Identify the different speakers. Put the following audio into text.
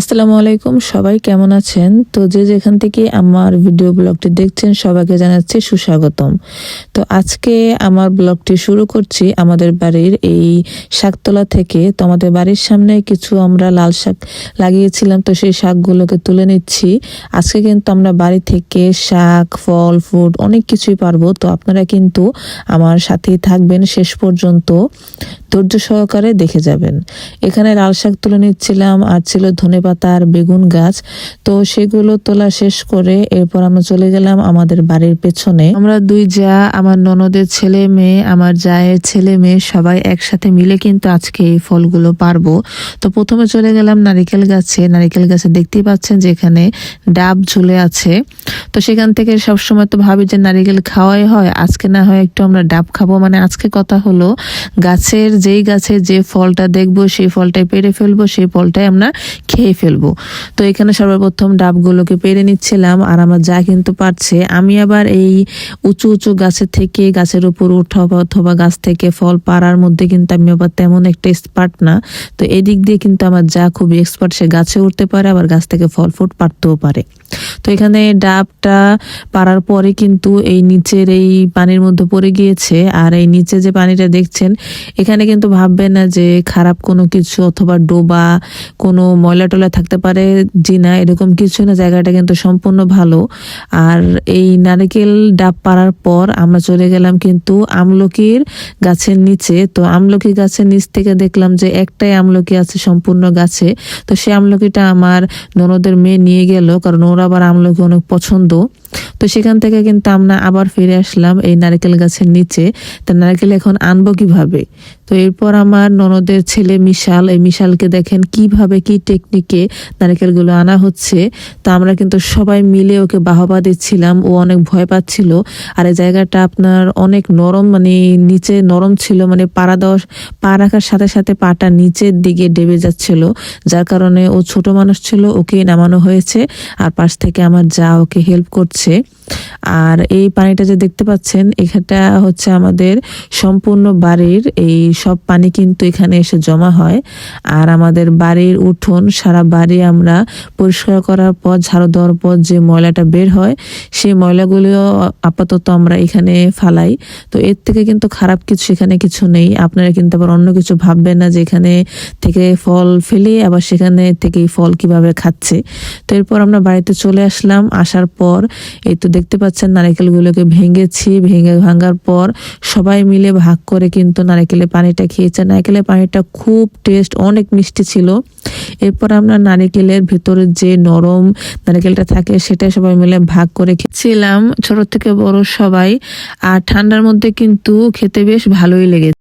Speaker 1: আসসালামু আলাইকুম, সবাই কেমন আছেন? তো যে যেখান থেকে আমার ভিডিও ব্লগটি দেখছেন, সবাইকে জানাচ্ছি সুস্বাগতম। তো আজকে আমার ব্লগটি শুরু করছি আমাদের বাড়ির এই শাকতলা থেকে। তো আমাদের বাড়ির সামনে কিছু আমরা লাল শাক লাগিয়েছিলাম, তো সেই শাকগুলোকে তুলে নিচ্ছি। আজকে কিন্তু আমরা বাড়ি থেকে শাক, ফল, ফ্রুট অনেক কিছুই পারব। তো আপনারা কিন্তু আমার সাথেই থাকবেন শেষ পর্যন্ত। ধৈর্য সহকারে দেখে যাবেন। এখানে লাল শাক তুলে নিচ্ছিলাম, আর ছিল ধনে পাতা আর বেগুন গাছ, তো সেগুলো তোলা শেষ করে এরপর আমরা চলে গেলাম আমাদের বাড়ির পেছনে। আমরা দুই যা, আমার ননদের ছেলে মেয়ে, আমার জায়ের ছেলে মেয়ে সবাই একসাথে মিলে কিন্তু আজকে এই ফলগুলো পারব। তো প্রথমে চলে গেলাম নারিকেল গাছে। নারিকেল গাছে দেখতেই পাচ্ছেন যে এখানে ডাব ঝুলে আছে। তো সেখান থেকে সবসময় তো ভাবি যে নারিকেল খাওয়াই হয়, আজকে না হয় একটু আমরা ডাব খাব। মানে আজকে কথা হলো, গাছের যেই গাছে যে ফলটা দেখব, সেই ফলটাই পেরে ফেলব, সেই ফলটাই আমরা খেয়ে ফেলব। তো এখানে সর্বপ্রথম ডাবগুলোকে পেরে নিচ্ছিলাম, আর আমার যা কিন্তু পারছে, আমি আবার এই উঁচু উঁচু গাছের থেকে, গাছের উপর উঠা অথবা গাছ থেকে ফল পাড়ার মধ্যে কিন্তু আমি আবার তেমন একটা এক্সপার্ট না। তো এদিক দিয়ে কিন্তু আমার যা খুবই এক্সপার্ট সে গাছে উঠতে পারে, আবার গাছ থেকে ফল ফুট পারতেও পারে। তো এখানে ডাবটা পাড়ার পরে কিন্তু এই নিচের এই পানির মধ্যে পড়ে গিয়েছে। আর এই নিচে যে পানিটা দেখছেন, এখানে কিন্তু ভাববেন না যে খারাপ কোনো কিছু অথবা ডোবা, কোনো ময়লা টলা থাকতে পারে জি না, এরকম কিছু না, জায়গাটা কিন্তু সম্পূর্ণ ভালো। আর এই নারকেল ডাব পাড়ার পর আমরা চলে গেলাম কিন্তু আমলকির গাছের নিচে। তো আমলকি গাছের নিচ থেকে দেখলাম যে একটাই আমলকি আছে সম্পূর্ণ গাছে। তো সেই আমলকিটা আমার ননদের মেয়ে নিয়ে গেল, কারণ ওরা আবার আমলকি অনেক পছন্দ। তো সেখান থেকে কিন্তু আমরা আবার ফিরে আসলাম এই নারকেল গাছের নিচে। তা নারকেল এখন আনব কীভাবে? তো এরপর আমার ননদের ছেলে মিশাল, এই মিশালকে দেখেন কীভাবে কি টেকনিকে নারকেলগুলো আনা হচ্ছে। তা আমরা কিন্তু সবাই মিলে ওকে বাহবা দিচ্ছিলাম, ও অনেক ভয় পাচ্ছিল। আর এই জায়গাটা আপনার অনেক নরম মানে নিচে নরম ছিল মানে পাড়া দেওয়ার পা রাখার সাথে সাথে পাটা নিচের দিকে ডেবে যাচ্ছিল। যার কারণে ও ছোট মানুষ ছিল ওকে নামানো হয়েছে। আর পাশ থেকে আমার যা ওকে হেল্প করছে। আর এই পানিটা যে দেখতে পাচ্ছেন, এখানটা হচ্ছে আমাদের সম্পূর্ণ বাড়ির এই সব পানি কিন্তু এখানে এসে জমা হয়। আর আমাদের বাড়ির উঠোন, সারা বাড়ি আমরা পরিষ্কার করার পর, ঝাড়ু দেওয়ার পর যে ময়লাটা বের হয়, সেই ময়লাগুলো আপাতত আমরা এখানে ফালাই। তো এর থেকে কিন্তু খারাপ কিছু এখানে কিছু নেই। আপনারা কিন্তু আবার অন্য কিছু ভাববেন না যে এখানে থেকে ফল ফেলে, আবার সেখানে থেকে ফল কীভাবে খাচ্ছে। তো এরপর আমরা বাড়িতে চলে আসলাম। আসার পর এই তো দেখতে পাচ্ছেন, নারকেলগুলোকে ভেঙেছি। ভেঙে ভাঙার পর সবাই মিলে ভাগ করে কিন্তু নারকেলের পানিটা খেয়েছে নারকেলের পানিটা খুব টেস্ট অনেক মিষ্টি ছিল। এরপর আমরা নারকেলের ভেতরে যে নরম নারকেলটা থাকে, সেটা সবাই মিলে ভাগ করে খেয়েছিলাম। ছোট থেকে বড় সবাই। আর ঠান্ডার মধ্যে কিন্তু খেতে বেশ ভালোই লেগেছে।